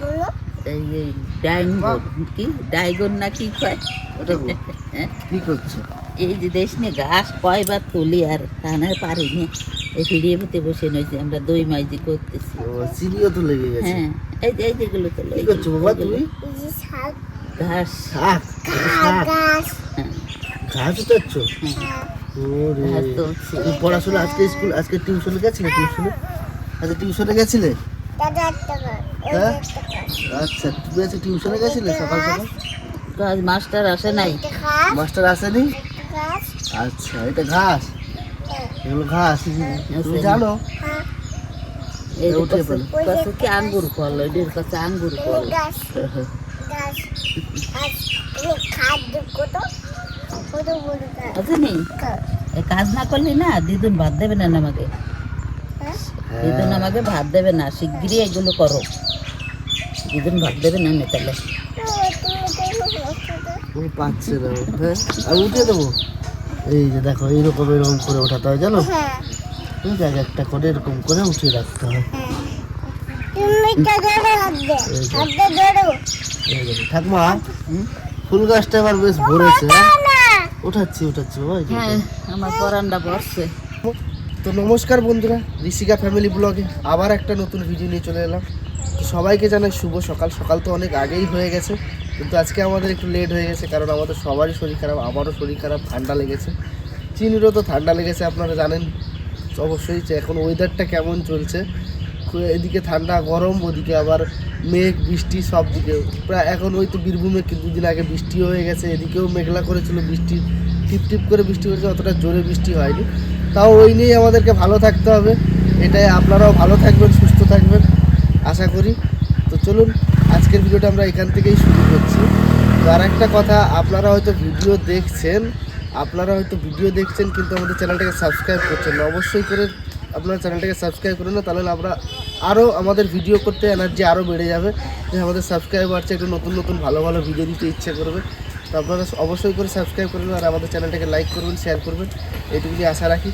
বলো? এই ডাইনগন কি? ডাইগন না কি কয়? হ্যাঁ? কি করছ? এই যে দেশ নিয়ে ঘাস কয়বার তুলি আর টানা পারিনি। এই ফিরিয়ে পথে বসে নইছি আমরা দই মাইজি করতেছি। চিনিও তো লেগে গেছে। হ্যাঁ এই যে এই যেগুলো তো কি করছ বাবা তুমি? শাক। ঘাস। শাক শাক গাছ হ্যাঁ। ঘাস উঠাচ্ছ? হ্যাঁ। ঘাস পড়াশোনা আজকে স্কুল আজকে টিউশনে গেছিলে টিউশনে? আচ্ছা টিউশনে গেছিলে? হ্যাঁ? আচ্ছা তুমি আজকে টিউশনে গেছিলে সকাল সকাল? আজ মাস্টার আসে নাই। মাস্টার আসেনি? আচ্ছা এটা ঘাস? হ্যাঁ। এগুলো ঘাস তুমি জানো? হ্যাঁ। এই উঠে কত- পড়ো। কত কি আঙ্গুর ফল? এদের কাছে আঙ্গুর ফল। আছে নি এ কাজ না করলি না দিদুন ভাত দেবে না আমাকে। হ্যাঁ দিদুন আমাকে ভাত দেবে না শিগগিরই এগুলো করো। দিদুন ভাত দেবে না আমি তাহলে। ও পাচ্ছে না। হ্যাঁ আমি উঠে দেবো? এই যে দেখো এইরকম এরকম করে ওঠাতে হয় জানো? হ্যাঁ। ঠিক একটা করে এরকম করে উঠিয়ে রাখতে হয়। দেখো, ঠাকুমা ফুল গাছটা এবার বেশ ভরেছে। হ্যাঁ উঠাচ্ছি উঠাচ্ছি। হ্যাঁ আমার পরানটা পড়ছে তো নমস্কার বন্ধুরা, ঋষিকা ফ্যামিলি ব্লগে আবার একটা নতুন ভিডিও নিয়ে চলে এলাম। তো সবাইকে জানাই শুভ সকাল। সকাল তো অনেক আগেই হয়ে গেছে, কিন্তু আজকে আমাদের একটু লেট হয়ে গেছে, কারণ আমাদের সবারই শরীর খারাপ, আমারও শরীর খারাপ, ঠান্ডা লেগেছে। চিনিরও তো ঠান্ডা লেগেছে, আপনারা জানেন। অবশ্যই যে এখন ওয়েদারটা কেমন চলছে এদিকে ঠান্ডা, গরম, ওদিকে আবার মেঘ, বৃষ্টি, সব দিকে। প্রায় এখন ওই তো বীরভূমে দুদিন আগে বৃষ্টিও হয়ে গেছে, এদিকেও মেঘলা করেছিল বৃষ্টি টিপ টিপ করে বৃষ্টি হয়েছে, অতটা জোরে বৃষ্টি হয়নি। তাও ওই নিয়েই আমাদেরকে ভালো থাকতে হবে। এটাই, আপনারাও ভালো থাকবেন, সুস্থ থাকবেন, আশা করি। তো চলুন, আজকের ভিডিওটা আমরা এখান থেকেই শুরু করছি। তো আর একটা কথা, আপনারা হয়তো ভিডিও দেখছেন, আপনারা হয়তো ভিডিও দেখছেন, কিন্তু আমাদের চ্যানেলটাকে সাবস্ক্রাইব করছেন না। অবশ্যই করে আপনারা চ্যানেলটাকে সাবস্ক্রাইব করুন না, তাহলে আমরা আরও আমাদের ভিডিও করতে এনার্জি আরও বেড়ে যাবে। যে আমাদের সাবস্ক্রাইব বাড়ছে একটু নতুন নতুন, ভালো ভালো ভিডিও দিতে ইচ্ছে করবে। তো আপনারা অবশ্যই করে সাবস্ক্রাইব করবেন আর আমাদের চ্যানেলটাকে লাইক করবেন শেয়ার করবেন। এইটুকুনি আশা রাখি।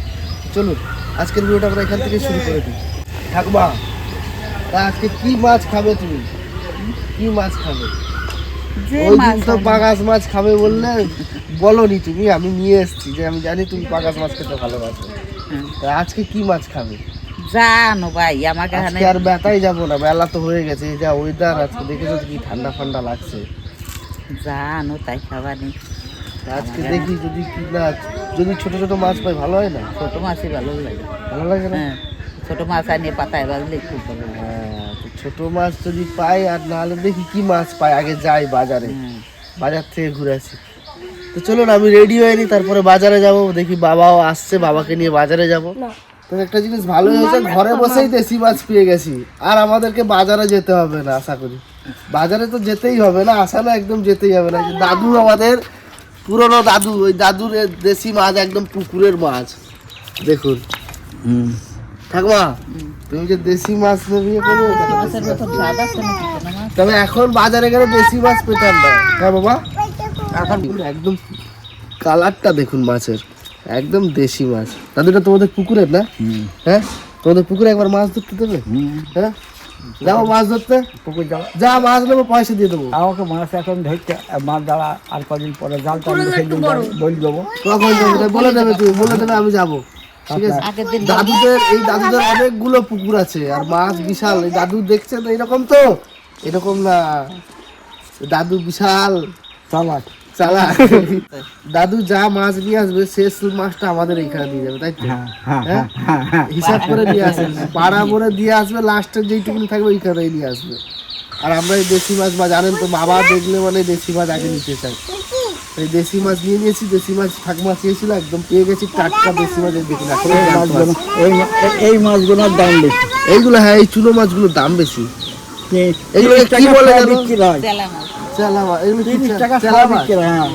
চলুন আজকের ভিডিওটা আমরা এখান থেকে শুরু করে দিই। ঠাকুমা তা আজকে কি মাছ খাবে তুমি? কি মাছ খাবে? ওই দিন তো পাঙাশ মাছ খাবে বললে বলনি তুমি আমি নিয়ে এসেছি যে আমি জানি তুমি পাঙাশ মাছ খেতে ভালোবাসো। তা আজকে কি মাছ খাবে? জানো ভাই আমাকে আর বেতাই যাব না বেলা তো হয়ে গেছে এই যা ওয়েদার আজকে দেখেছ কি ঠান্ডা ঠান্ডা লাগছে। জানো তাই খাবানি তা আজকে দেখি যদি কি না যদি ছোট ছোট মাছ পাই ভালো হয় না? ছোট মাছই ভালো লাগে। ভালো লাগে না? হ্যাঁ ছোট মাছ আনিয়ে পাতায় বাজলে খুব ভালো লাগে। হ্যাঁ, তো ছোট মাছ যদি পাই আর নাহলে দেখি কি মাছ পাই আগে যাই বাজারে। বাজার থেকে ঘুরে আসি। তো চলুন আমি রেডি হয়নি তারপরে বাজারে যাব। দেখি বাবাও আসছে বাবাকে নিয়ে বাজারে যাব। তো একটা জিনিস ভালো হয়েছে ঘরে বসেই দেশি মাছ পেয়ে গেছি। আর আমাদেরকে বাজারে যেতে হবে না আশা করি। বাজারে তো যেতেই হবে না আসা না একদম যেতেই হবে না। দাদু আমাদের পুরনো দাদু ওই দাদুর দেশি মাছ একদম পুকুরের মাছ। দেখুন। ঠাকুমা তুমি যে দেশি মাছ নেবে করবে মাছের মতন স্বাদ আছে না ছোট মাছ তবে এখন বাজারে গেলে দেশি মাছ পেতাম না। হ্যাঁ বাবা? এখন একদম কালারটা দেখুন মাছের। একদম দেশি মাছ। দাদুটা তোমাদের পুকুরের না? হ্যাঁ? তোমাদের পুকুরে একবার মাছ ধরতে দেবে? হ্যাঁ? যাও মাছ ধরতে। পুকুর যা মাছ নেব পয়সা দিয়ে দেবো। আমাকে মাছ এখন ধরতে মাছ দ্বারা আর কদিন পরে জাল টান বলে দেবো। কখন যাবে বলে দেবে তুমি বলে দেবে আমি যাব। ঠিক আছে? দাদুদের এই দাদুদের অনেকগুলো পুকুর আছে আর মাছ বিশাল। এই দাদু দেখছে তো এরকম তো? এরকম না। দাদু বিশাল। চালাক। চালা। দাদু যা মাছ নিয়ে আসবে শেষ মাছটা আমাদের এইখানে দিয়ে যাবে তাই তো? হ্যাঁ হ্যাঁ হ্যাঁ? হিসাব করে নিয়ে আসবে। পাড়া ভরে দিয়ে আসবে লাস্টের যেইটুকুনি থাকবে ওইখানেই নিয়ে আসবে। আর আমরা এই দেশি মাছ বা জানেন তো বাবা দেখলে মানে দেশি মাছ আগে নিতে চাই এই দেশি মাছ নিয়ে নিয়েছি দেশি মাছ ঠাকুমা চেয়েছিল একদম পেয়ে গেছি টাটকা দেশি মাছ দেখুন এখন এই মাছগুলোর দাম বেশি। এইগুলো হ্যাঁ এই চুনো মাছগুলোর দাম বেশি। এইগুলো কি বলে জানো? হয় এগুলো কি টাকা হয় হ্যাঁ।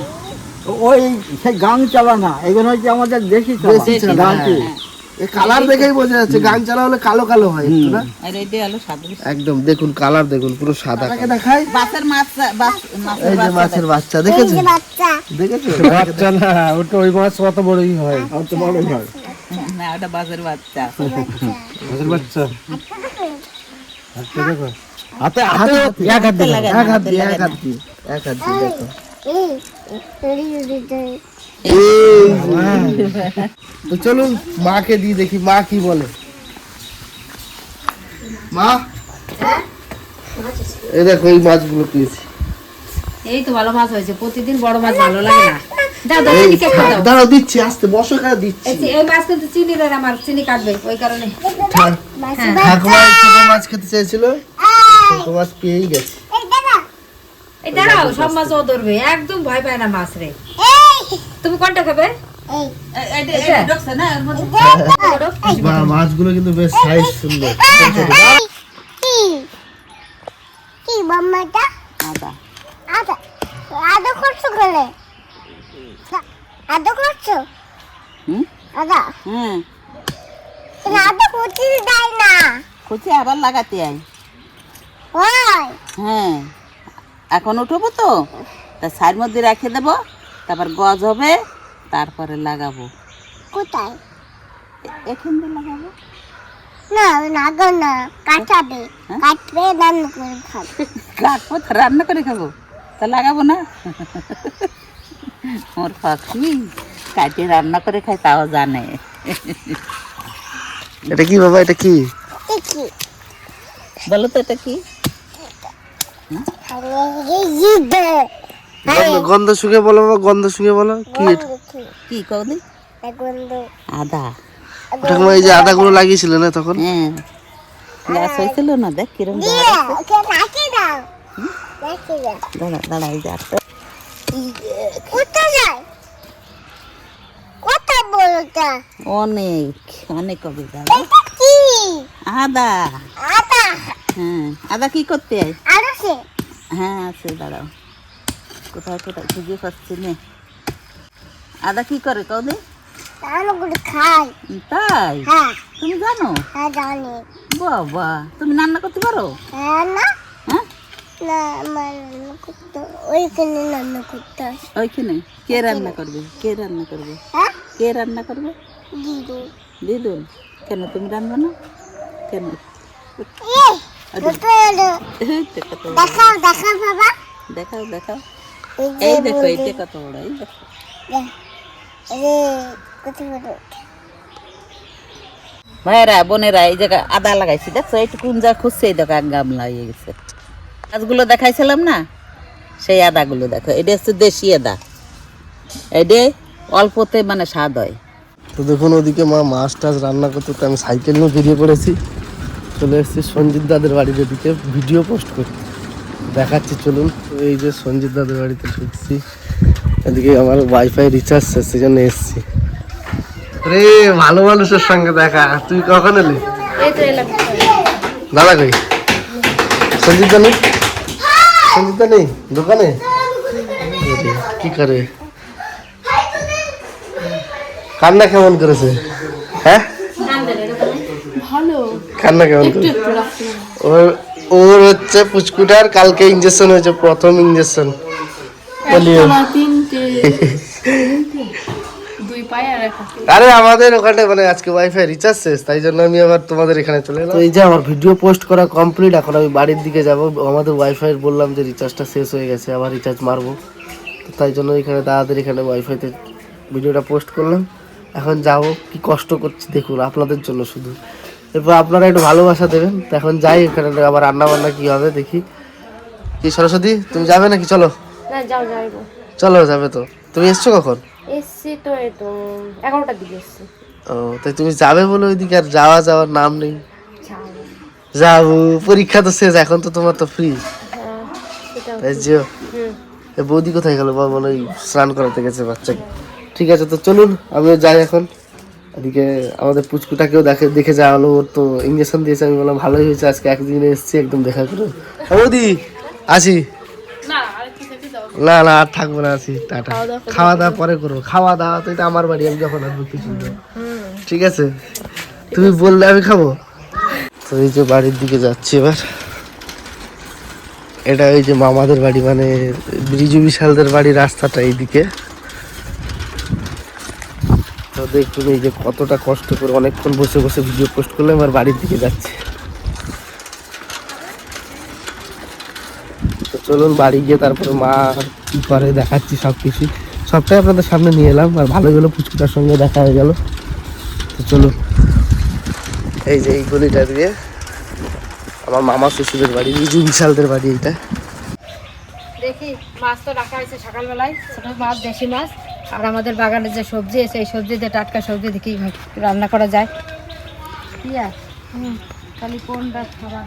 ওই সেই গাং চালা না এগুলো হচ্ছে আমাদের দেশি চালা। গাংটি হ্যাঁ। এই কালার দেখেই বোঝা যাচ্ছে গাং চালা হলে কালো কালো হয় না? আর এইটা হলো সাদা একদম দেখুন কালার দেখুন পুরো সাদা দেখাই। বাসের মাছ মাছের এই যে বাচ্চা মাছের বাচ্চা দেখেছ বাচ্চা। দেখেছ বাচ্চা না ওটা ওই মাছ অত বড়ই হয় অত বড়ই হয়। না ওটা বাসের বাচ্চা। বাচ্চা। হাতে হাতে এক হাত দিয়ে লাগানো, এক হাত দিয়ে এক হাত দিয়ে এক হাত দিয়ে দেখো। তো চলুন মাকে দিয়ে দেখি মা কি বলে। মা? এই দেখো এই মাছগুলো পেয়েছি। এই তো ভালো মাছ হয়েছে প্রতিদিন বড় মাছ ভালো লাগে না। দাঁড়াও দিচ্ছি আস্তে বসো কেন দিচ্ছি। এই মাছ কিন্তু চিনি আমার চিনি কাটবে ওই কারণে। ঠাকুমা ছোট মাছ খেতে চেয়েছিল ছোট মাছ পেয়েই গেছে। এই দাঁড়াও সব মাছ ও ধরবে একদম ভয় পায় না মাছ রে। তুমি কোনটা খাবে? এই। এ- এটা- এটা ঢুকছে না এর মধ্যে? মা মাছগুলো কিন্তু বেশ সাইজ সুন্দর। কি? কি মামাটা আদা। আদা। আদা করছ গেলে? আদা করছ? হুম? আদা? হ্যাঁ এটা আদা করতে দেয় না কুচি আবার লাগাতে ওই হ্যাঁ। এখন উঠবো তো। তা সাইড মধ্যে রেখে দেবো তারপর গজ হবে তারপরে লাগাবো। কোথায়? এখান দিয়ে লাগাবো? না লাগো না কাটাবে। হ্যাঁ? কাটবে রান্না করে খাবে। কাটবো তো রান্না করে খাব। তা লাগাবো না? ওর পাখি কাটে রান্না করে খায় তাও জানে। এটা কি বাবা এটা কি? বলো তো এটা কি? গন্ধ গন্ধ শুকে বলো গন্ধ শুকে বলো। কি কি কৌদি আদা। ঠাকুমা এই যে আদাগুলো লাগিয়েছিল না তখন? হ্যাঁ। গাছ হয়েছিল না? দেখ কিরম রাখি দাঁড়া দাঁড়া এই যে কোথায় বলটা অনেক অনেক এটা কি? আদা। আদা। হ্যাঁ আদা কি করতে? আর আছে হ্যাঁ আছে দাঁড়াও। কোথায় কোথায়? খুঁজে পাচ্ছি নে। আদা কি করে খাই। তাই? হ্যাঁ। তুমি জানো? হ্যাঁ জানি। বাবা তুমি রান্না করতে পারো? হ্যাঁ না হ্যাঁ? না আমার রান্না করতে ওইখানে রান্না করতে ওইখানে? কে রান্না করবে? কে রান্না করবে? হ্যাঁ কে রান্না করবে? দিদু দিদুন? কেন তুমি রান্না না কেন। দেখাও দেখাও বাবা। দেখাও দেখাও। এই দেখো এইটা কত বড় এই দেখো। ভাইরা বোনেরা এই জায়গা আদা লাগাইছি। দেখছ এইটুকুন যা খুঁজছে এই দেখো গামলা হয়ে গেছে। গাছগুলো দেখাইছিলাম না? সেই আদাগুলো দেখো এটা হচ্ছে দেশি আদা। এটা অল্পতে মানে স্বাদ হয়। তো দেখুন ওদিকে মা মাছ টাছ রান্না করতে তো আমি সাইকেল নিয়ে বেরিয়ে পড়েছি। চলে এসেছি সঞ্জিত দাদের বাড়ির ওদিকে ভিডিও পোস্ট করতে। দেখাচ্ছি চলুন। তো এই যে সঞ্জিত দাদের বাড়িতে ঢুকছি। এদিকে আমার ওয়াইফাই রিচার্জ শেষ সেই জন্য এসেছি। রে ভালো মানুষের সঙ্গে দেখা। তুই কখন এলি? দাদা কই? সঞ্জিত দা নেই? সঞ্জিত দা নেই? দোকানে? ওরে, কি করে? কান্না কেমন করেছে? হ্যাঁ? কান্না কেমন করে ওর ওর হচ্ছে পুচকুটার কালকে ইঞ্জেকশন হয়েছে প্রথম ইঞ্জেকশন পোলিও আরে আমাদের ওখানে মানে আজকে ওয়াইফাই রিচার্জ শেষ তাই জন্য আমি আবার তোমাদের এখানে চলে এলাম। এই যে আমার ভিডিও পোস্ট করা কমপ্লিট এখন আমি বাড়ির দিকে যাব। আমাদের ওয়াইফাই বললাম যে রিচার্জটা শেষ হয়ে গেছে আবার রিচার্জ মারবো। তাই জন্য এখানে দাদাদের এখানে ওয়াইফাইতে ভিডিওটা পোস্ট করলাম। এখন যাব কি কষ্ট করছি দেখুন আপনাদের জন্য শুধু। এরপর আপনারা একটু ভালোবাসা দেবেন। তো এখন যাই এখানে আবার রান্না বান্না কি হবে দেখি। কি সরস্বতী তুমি যাবে নাকি? চলো। যাও চলো যাবে তো। তুমি এসছো কখন? এসছি তো এগারোটার দিকে এসছি। ও তাই তুমি যাবে বলে ওইদিকে আর যাওয়া যাওয়ার নাম নেই? যাও। যাব পরীক্ষা তো শেষ এখন তো তোমার তো ফ্রি হ্যাঁ তাই যেও বৌদি কোথায় গেল? বা মনে হয় স্নান করাতে গেছে বাচ্চাকে। ঠিক আছে তো চলুন আমিও যাই এখন। এদিকে আমাদের পুচকুটাকেও দেখে দেখে যাওয়া হলো ওর তো ইঞ্জেকশন দিয়েছে আমি বললাম ভালোই হয়েছে আজকে একদিনে এসেছি একদম দেখা করে বৌদি আসি? না না আর থাকব না আসি টাটা। খাওয়া দাওয়া পরে করব। খাওয়া দাওয়া তো এটা আমার বাড়ি আমি যখন আসব কিছু ঠিক আছে? তুমি বললে আমি খাব? তো এই যে বাড়ির দিকে যাচ্ছি এবার। এটা ওই যে মামাদের বাড়ি মানে রিজু বিশালদের বাড়ি রাস্তাটা এইদিকে। তো দেখুন এই যে কতটা কষ্ট করে অনেকক্ষণ বসে বসে ভিডিও পোস্ট করলাম আর বাড়ির দিকে যাচ্ছে। তো চলুন বাড়ি গিয়ে তারপরে মা কি করে দেখাচ্ছি সব কিছু সবটাই আপনাদের সামনে নিয়ে এলাম আর ভালো গেলো, পুচকুটার সঙ্গে দেখা হয়ে গেল। তো চলুন। এই যে এই গলিটা দিয়ে আমার মামা শ্বশুরের বাড়ি রিজু বিশালদের বাড়ি এইটা। দেখি, মাছ তো রাখা হয়েছে সকালবেলায় মাছ, দেশি মাছ। আর আমাদের বাগানের যে সবজি আছে এই সবজি দিয়ে টাটকা সবজি দেখি রান্না করা যায়? ইয়া হুম খালি কোনটা খাবার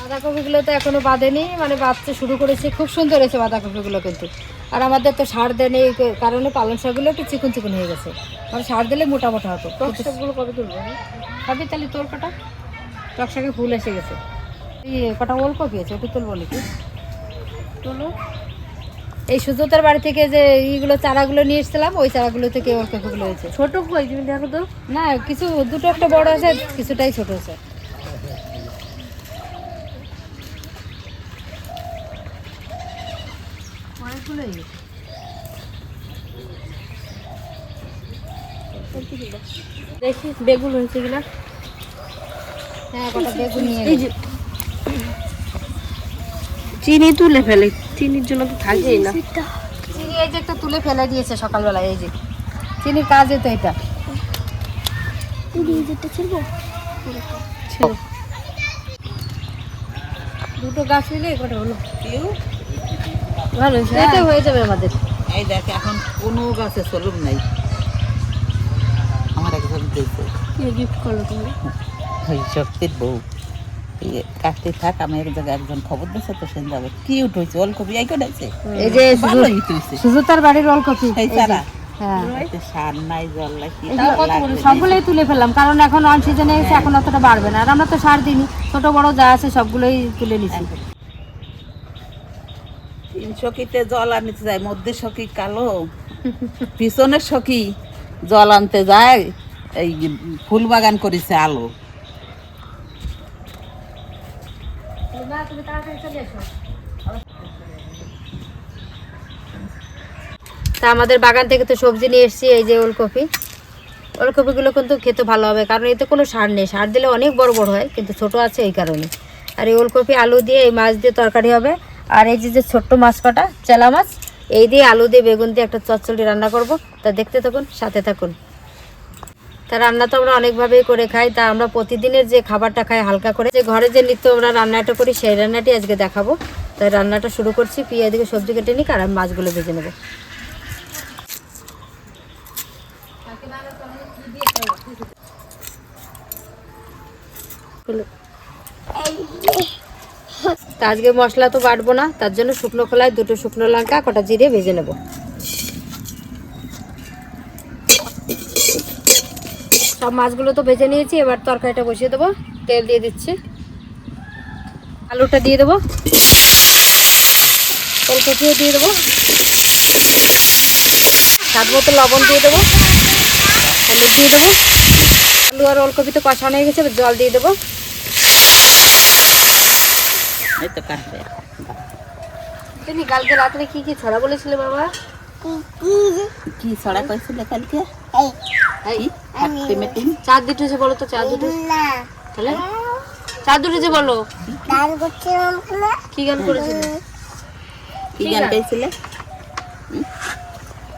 বাঁধাকপিগুলো তো এখনও বাঁধেনি মানে বাঁধতে শুরু করেছে। খুব সুন্দর হয়েছে বাঁধাকপিগুলো কিন্তু। আর আমাদের তো সার দেয়নি এই কারণে পালং শাকগুলো একটু চিকন চিকন হয়ে গেছে। মানে সার দিলে মোটা মোটা হতো। শাকগুলো কবে তুলবো? খাবি তাহলে তোর কটা? টক শাকে ফুল এসে গেছে। এই কটা ওলকপি আছে ওটা তুলবো নাকি? তোলো। এই সুজতার বাড়ি থেকে যে এইগুলো চারাগুলো নিয়ে এসেছিলাম ওই চারাগুলো থেকে ওর ওলকপিগুলো হয়েছে। ছোট কই তুমি দেখো তো? না কিছু দুটো একটা বড় আছে কিছুটাই ছোট আছে। দেখি বেগুন হয়েছে কিনা? হ্যাঁ কটা বেগুন নিয়ে চিনি তুলে ফেলে। চিনির জন্য তো থাকেই না। চিনি এই যে একটা তুলে ফেলে দিয়েছে সকালবেলা এই যে। চিনির কাজে তো এটা। দুটো গাছ কটা হলো। ভালো হয়েছে এটা হয়ে যাবে আমাদের। এই দেখ এখন কোনো গাছে চলুন নাই। আমার একজন দিয়েছে। গিফট করল তুমি। শক্তির বউ। কাটতে থাক আমি এক জায়গায় একজন খবর দিচ্ছে তো সেন যাবে কি উঠেছে ওলকপি এই এই যে সুজতার বাড়ির ওলকপি। হ্যাঁ। সার কতগুলো? সবগুলোই তুলে ফেললাম কারণ এখন অন সিজনে এসে এখন অতটা বাড়বে না আর আমরা তো সার দিইনি ছোট বড় যা আছে সবগুলোই তুলে নিছি। তিন সখীতে জল আনতে যায় মধ্যে সখী কালো পিছনের সখী জল আনতে যায় এই ফুল বাগান করেছে আলো। তা আমাদের বাগান থেকে তো সবজি নিয়ে এসেছি, এই যে ওলকপি। ওলকপিগুলো কিন্তু খেতে ভালো হবে, কারণ এতে কোনো সার নেই। সার দিলে অনেক বড় বড় হয়, কিন্তু ছোট আছে এই কারণে। আর এই ওলকপি, আলু দিয়ে এই মাছ দিয়ে তরকারি হবে। আর এই যে যে ছোট্ট মাছ কটা, চেলা মাছ, এই দিয়ে আলু দিয়ে বেগুন দিয়ে একটা চচ্চড়ি রান্না করব। তা দেখতে থাকুন, সাথে থাকুন। তা রান্না তো আমরা অনেকভাবেই করে খাই। তা আমরা প্রতিদিনের যে খাবারটা খাই হালকা করে, যে ঘরে যে নিত্য আমরা রান্নাটা করি সেই রান্নাটি আজকে দেখাবো। তাই রান্নাটা শুরু করছি, পিঁয়াজ দিকে সবজি কেটে নিই আর আমি মাছগুলো ভেজে নেব। তা আজকে মশলা তো বাটবো না, তার জন্য শুকনো খোলায় দুটো শুকনো লঙ্কা, কটা জিরে ভেজে নেব। সব মাছগুলো তো ভেজে নিয়েছি এবার তরকারিটা বসিয়ে দেবো। তেল দিয়ে দিচ্ছি। আলুটা দিয়ে দেবো। ফুলকপিও দিয়ে দেবো। স্বাদ মতো লবণ দিয়ে দেবো। হলুদ দিয়ে দেবো। আলু আর ওলকপি তো কষানো হয়ে গেছে এবার জল দিয়ে দেবো। এই তো কাটবে। তুমি কালকে রাত্রে কি কি ছড়া বলেছিলে বাবা? কি ছড়া কইছিল কালকে? এই এই হাঁটতে মেটিং চার দুটো বলো তো চার দুটো। তাহলে? চার দুটো বলো। গান করছিলাম না কি গান করেছিলে? কি গান গাইছিলে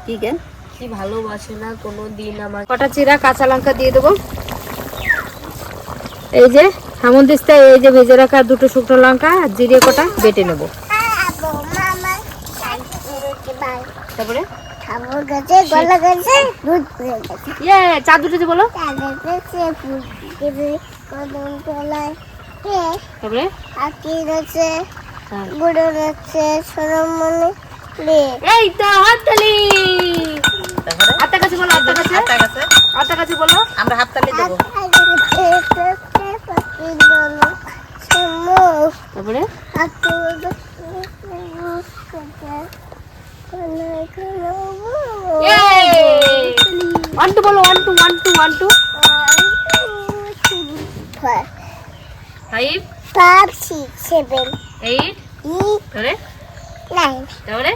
কি গান? কি ভালোবাসে না কোনো দিন আমার কটা চিরা কাঁচা লঙ্কা দিয়ে দেবো? এই যে হামন্দিস্তায় এই যে ভেজে রাখা দুটো শুকনো লঙ্কা আর জিরে কটা বেটে নেব। আবো মামা রুটি বাই। তারপরে? খাব গেছে গলা গেছে দুধ পড়ে গেছে। ইয়ে দুটো যে বলো। তাদের পেছে ফুল কদম তলায়। তারপরে? আকি রয়েছে হ্যাঁ। বুড়ো রয়েছে সরম মনে এই তো হাততালি! আত্মা কাছে বলো আত্মা কাছে হাতা গেছে আত্মা কাছে বলো। আমরা হাততালি দেবো। তারপরে? ওয়ান টু বলো one two one two one two five Five, six, seven, eight nine, তারপরে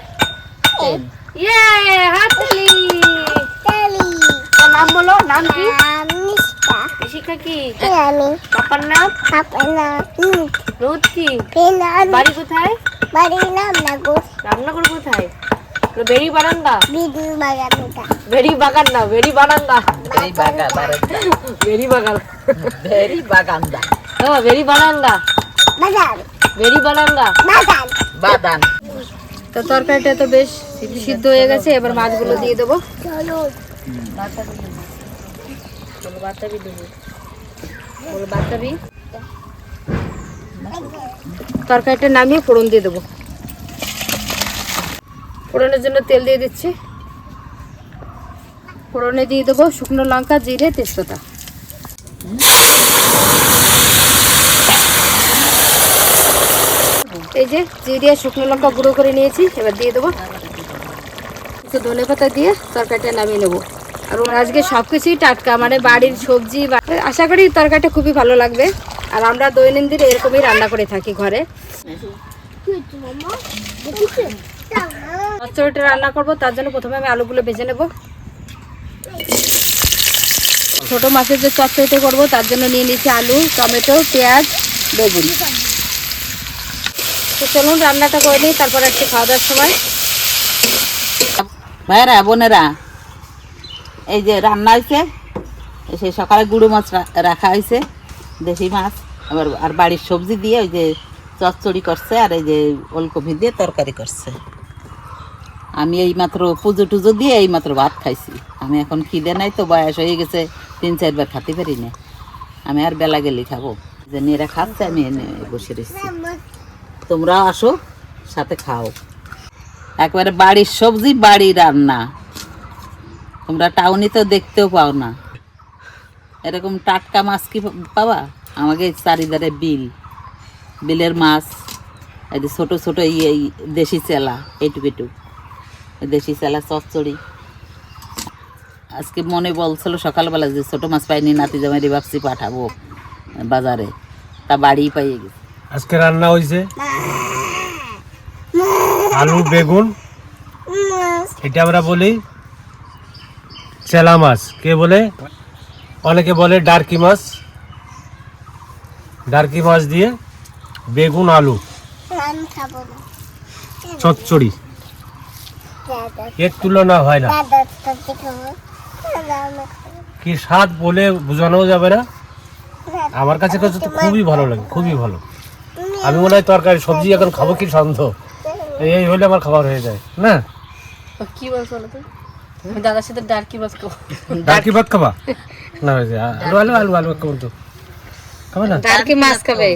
ten. ইয়ে হাততালি নাম বলো নাম কি ঋষিকা কি আমি পাপার নাম আপনার রোদ কি বাড়ি কোথায় বাড়ির নাম লাগো রামনগর কোথায় বেরি বারান্দা বেরি বাগান না বেরি বারান্দা বাগান বেরি বাগান। ভেরি বাগান্দা হ্যাঁ বেরি বারান্দা বাগান বেরি বারান্দা বাদান তো তরকারিটা তো বেশ সিদ্ধ হয়ে গেছে এবার মাছগুলো দিয়ে দেবো। চলো। বাতাবি দেবো। বাতাবি তরকারিটা নামিয়ে ফোড়ন দিয়ে দেবো। ফোড়নের জন্য তেল দিয়ে দিচ্ছি। ফোড়নে দিয়ে দেবো শুকনো লঙ্কা জিরে তেজপাতা। এই যে জিরে শুকনো লঙ্কা গুঁড়ো করে নিয়েছি এবার দিয়ে দেবো। একটু ধনে পাতা দিয়ে তরকারিটা নামিয়ে নেব। আর ওর আজকে সব কিছুই টাটকা মানে বাড়ির সবজি বা আশা করি তরকারিটা খুবই ভালো লাগবে। আর আমরা দৈনন্দিন এরকমই রান্না করে থাকি ঘরে। চচ্চড়িটা রান্না করব, তার জন্য প্রথমে আমি আলুগুলো ভেজে নেব। ছোট মাছের যে চচ্চড়িটা করব, তার জন্য নিয়ে নিচ্ছি আলু, টমেটো, পেঁয়াজ, বেগুন। তো চলুন, রান্নাটা করে নিই, তারপর একটু খাওয়া দাওয়ার সময়। ভাইরা বোনেরা, এই যে রান্না হয়েছে সেই সকালে গুঁড়ো মাছ রাখা হয়েছে দেশি মাছ, আবার, আর বাড়ির সবজি দিয়ে ওই যে চচ্চড়ি করছে, আর এই যে ওলকপি দিয়ে তরকারি করছে। আমি এই মাত্র পুজো টুজো দিয়ে এই মাত্র ভাত খাইছি। আমি এখন খিদে নাই তো বয়স হয়ে গেছে, তিন চারবার খাতে পারি না। আমি আর বেলা গেলে খাব। যে নেরা খাচ্ছে, আমি এনে বসে রেখেছি তোমরাও আসো, সাথে খাও। একবারে বাড়ির সবজি, বাড়ি রান্না। তোমরা টাউনে তো দেখতেও পাও না। এরকম টাটকা মাছ কি পাবা? আমাকে চারিধারে বিল। বিলের মাছ, এই ছোটো ছোটো ইয়ে দেশি চেলা, এইটুক এই দেশি চেলা চচ্চড়ি। আজকে মনে বলছিল সকালবেলা যে ছোটো মাছ পাইনি নাতি জামাই ভাবছি পাঠাবো বাজারে। তা বাড়ি পাইয়ে গেছে। আজকে রান্না হয়েছে আলু বেগুন। এটা আমরা বলি চেলা মাছ। কে বলে? অনেকে বলে ডার্কি মাছ। ডার্কি মাছ দিয়ে বেগুন আলু চচ্চড়ি। এর তুলনা হয় না। কি স্বাদ বলে বোঝানো যাবে না। আমার কাছে কাছে তো খুবই ভালো লাগে খুবই ভালো। আমি মনে হয় তরকারি সবজি এখন খাব কি সন্দেহ? এই হলে আমার খাবার হয়ে যায় না? কি বলছো দাদার সাথে ডার্কি মাছ খাব। ডাকি ভাত খাবা? না ওই যে আলু আলু আলু আলু কেমন তো। খাবে না? আর মাছ খাবে।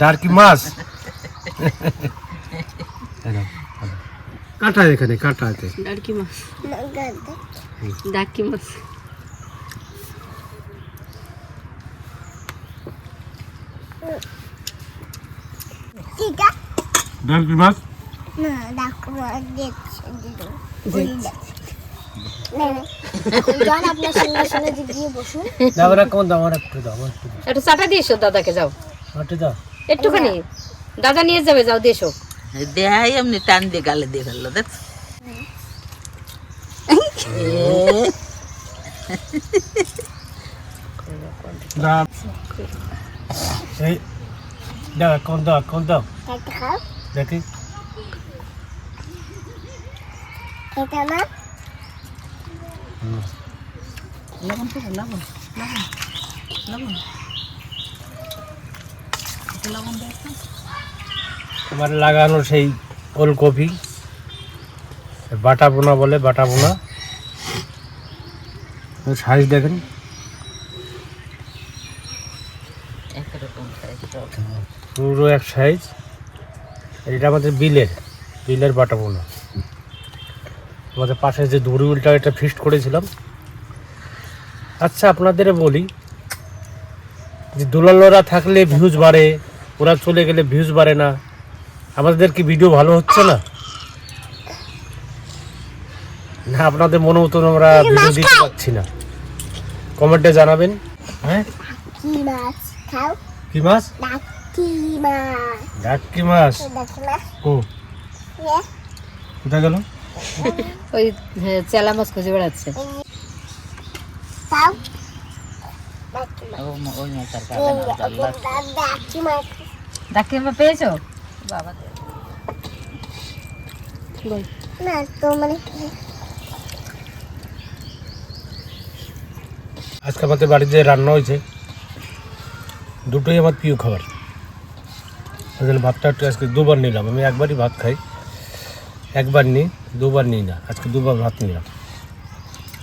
ডার্কি মাছ? কাঁটা এখানে কাঁটা আছে ডার্কি মাছ। দাদা? মাছ? ঠিক মাছ না ডাকু মাছ একটু চাটা দাদাকে যাও। একটুখানি। দাদা নিয়ে যাবে যাও এসো। দেহাই এমনি টান দিয়ে গালে দিয়ে ফেলল দেখ দাও কোন দাও কোন দাও। দেখি। এটা না আমার লাগানো সেই ওলকপি বাটা বোনা বলে বাটা বোনা সাইজ দেখেন। পুরো এক সাইজ এটা আমাদের বিলের বিলের বাটা বোনা আমাদের পাশে যে দড়ি উল্টা এটা ফিস্ট করেছিলাম। আচ্ছা আপনাদের বলি, যে দুলালোরা থাকলে ভিউজ বাড়ে, ওরা চলে গেলে ভিউজ বাড়ে না। আমাদের কি ভিডিও ভালো হচ্ছে না? না আপনাদের মনে মতন আমরা ভিডিও দিতে পারছি না। কমেন্টে জানাবেন হ্যাঁ? কি মাছ খাও? কি মাছ? ডাকি মাছ। ও কোথায় গেল? ওই হ্যাঁ, চেলা মাছ খুঁজে বেড়াচ্ছে। ডাকি মাছ পেয়েছ? বাবা না তো মানে আজকে আমাদের বাড়িতে রান্না হয়েছে। দুটোই আমার প্রিয় খাবার। ওই জন্য ভাতটা একটু আজকে দুবার নিলাম। আমি একবারই ভাত খাই। একবার নিই দুবার নিই না। আজকে দুবার ভাত নিলাম।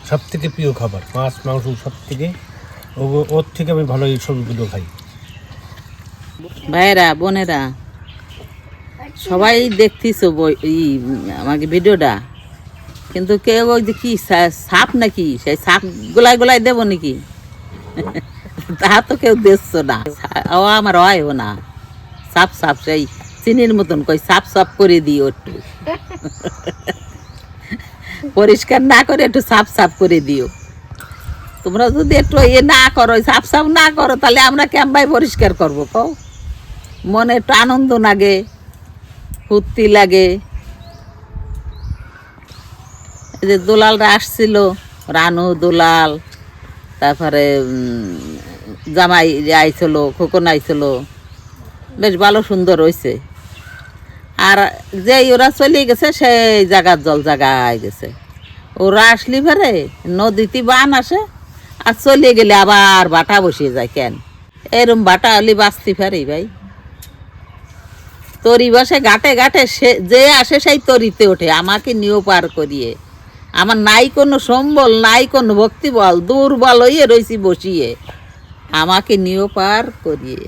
সব থেকে প্রিয় খাবার মাছ মাংস সব থেকে ও- ওর থেকে আমি ভালো এই সবগুলো খাই। ভাইরা বোনেরা সবাই দেখতিস ই, আমাকে ভিডিওটা। কিন্তু কেউ ওই যে কি সাপ নাকি? সেই সাপ গোলাই গোলাই দেবো নাকি? তা তো কেউ দেখছ না। ও আমার হয়ও না। সাপ সাপ, সেই চিনির মতন কই সাপ সাপ করে দিও একটু। পরিষ্কার না করে একটু সাপ সাপ করে দিও। তোমরা যদি একটু ইয়ে না করো সাপ সাপ না করো, তাহলে আমরা ক্যাম্পাই পরিষ্কার করব কও? মনে একটু আনন্দ লাগে। ফুর্তি লাগে। এই যে দোলালরা আসছিল, রানু, দোলাল, তারপরে জামাই আইছিল, খোকন আইছিল, বেশ ভালো সুন্দর হয়েছে আর যে ওরা চলে গেছে, সেই জায়গার জল জায়গায় গেছে। ওরা আসলি ফেরে নদীতে বান আসে, আর চলে গেলে আবার বাটা বসিয়ে যায় কেন? এরম বাটা হলে বাঁচতে পারি ভাই। তরি বসে, ঘাটে ঘাটে সে যে আসে সেই তরিতে ওঠে। আমাকে নিয়েও পার করিয়ে। আমার নাই কোনো সম্বল, নাই কোনো ভক্তিবল, দুর্বল হইয়ে রয়েছি বসিয়ে। আমাকে নিয়েও পার করিয়ে।